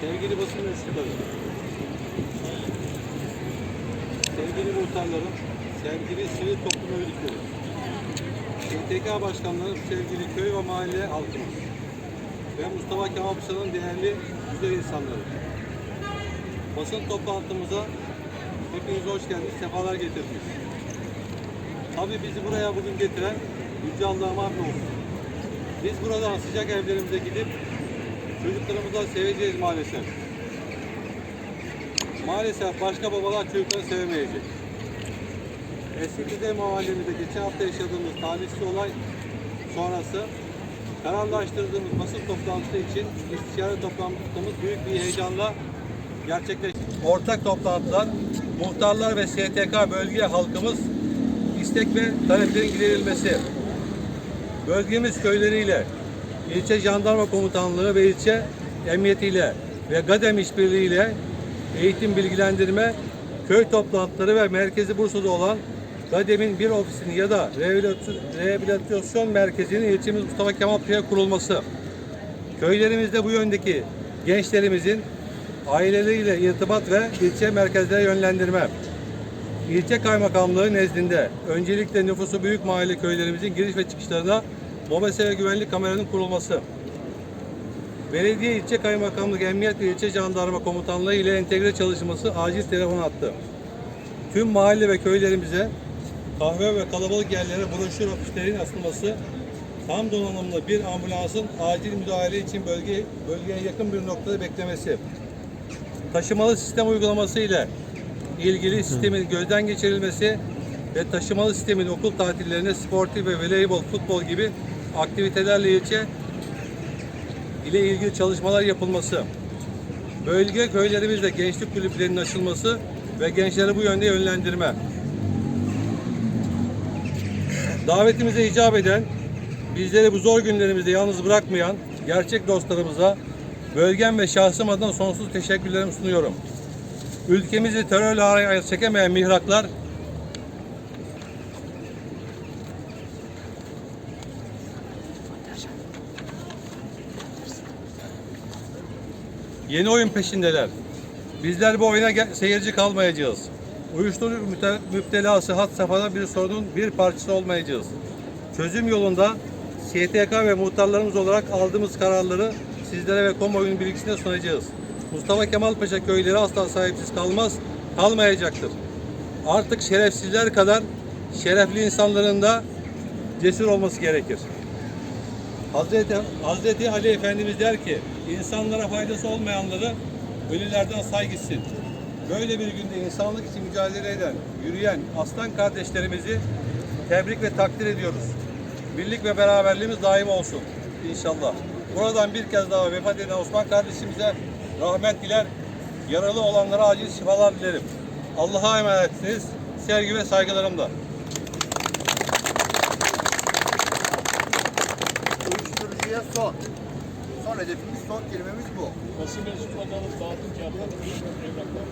Sevgili basın mensupları, sevgili muhtarlarım, sevgili sivil toplum örgütleri, STK başkanlarım, sevgili köy ve mahalle halkımız ve Mustafa Kemal Paşa'nın değerli güzel insanları. Basın toplantımıza hepiniz hoş geldiniz, sefalar getirdiniz. Tabii bizi buraya bugün getiren Yüce Allah'a hamdolsun. Biz buradan sıcak evlerimize gidip çocuklarımızı seveceğiz maalesef. Maalesef başka babalar çocuklarını sevemeyecek. Eski mahallemizde geçen hafta yaşadığımız talihsiz olay sonrası kararlaştırdığımız basın toplantısı için istişare toplantımız büyük bir heyecanla gerçekleşti. Ortak toplantılar, muhtarlar ve STK bölge halkımız istek ve taleplerin giderilmesi, bölgemiz köyleriyle, ilçe jandarma komutanlığı ve ilçe emniyetiyle ve GADEM işbirliğiyle eğitim bilgilendirme, köy toplantıları ve merkezi Bursa'da olan GADEM'in bir ofisini ya da rehabilitasyon- merkezinin ilçemiz Mustafa Kemal Paşa'ya kurulması, köylerimizde bu yöndeki gençlerimizin aileleriyle irtibat ve ilçe merkezlere yönlendirme, İlçe kaymakamlığı nezdinde öncelikle nüfusu büyük mahalle köylerimizin giriş ve çıkışlarına mobese ve güvenlik kameralarının kurulması. Belediye ilçe kaymakamlık emniyet ve ilçe jandarma komutanlığı ile entegre çalışması acil telefon attı. Tüm mahalle ve köylerimize kahve ve kalabalık yerlere broşür afişlerin asılması, tam donanımlı bir ambulansın acil müdahale için bölge, bölgeye yakın bir noktada beklemesi, taşımalı sistem uygulaması ile ilgili sistemin gözden geçirilmesi ve taşımalı sistemin okul tatillerine sportif ve voleybol, futbol gibi aktivitelerle ilçe ile ilgili çalışmalar yapılması, bölge köylerimizde gençlik kulüplerinin açılması ve gençleri bu yönde yönlendirme. Davetimize icap eden, bizleri bu zor günlerimizde yalnız bırakmayan gerçek dostlarımıza bölgem ve şahsım adına sonsuz teşekkürlerimi sunuyorum. Ülkemizi terörle araya çekemeyen mihraklar yeni oyun peşindeler. Bizler bu oyuna seyirci kalmayacağız. Uyuşturucu müptelası hat safhada bir sorunun bir parçası olmayacağız. Çözüm yolunda STK ve muhtarlarımız olarak aldığımız kararları sizlere ve kamuoyunun bilgisine sunacağız. Mustafa Kemal Paşa köyleri asla sahipsiz kalmaz, kalmayacaktır. Artık şerefsizler kadar şerefli insanların da cesur olması gerekir. Hazreti, Hazreti Ali Efendimiz der ki, insanlara faydası olmayanları ölülerden say gitsin. Böyle bir günde insanlık için mücadele eden, yürüyen aslan kardeşlerimizi tebrik ve takdir ediyoruz. Birlik ve beraberliğimiz daim olsun inşallah. Buradan bir kez daha vefat eden Osman kardeşimize rahmet diler, yaralı olanlara acil şifalar dilerim. Allah'a emanetsiniz. Sevgi ve saygılarımla. Uyuşturucuya son. Hedefimiz son kelimemiz bu. Basın dağıtım yapmak evraklar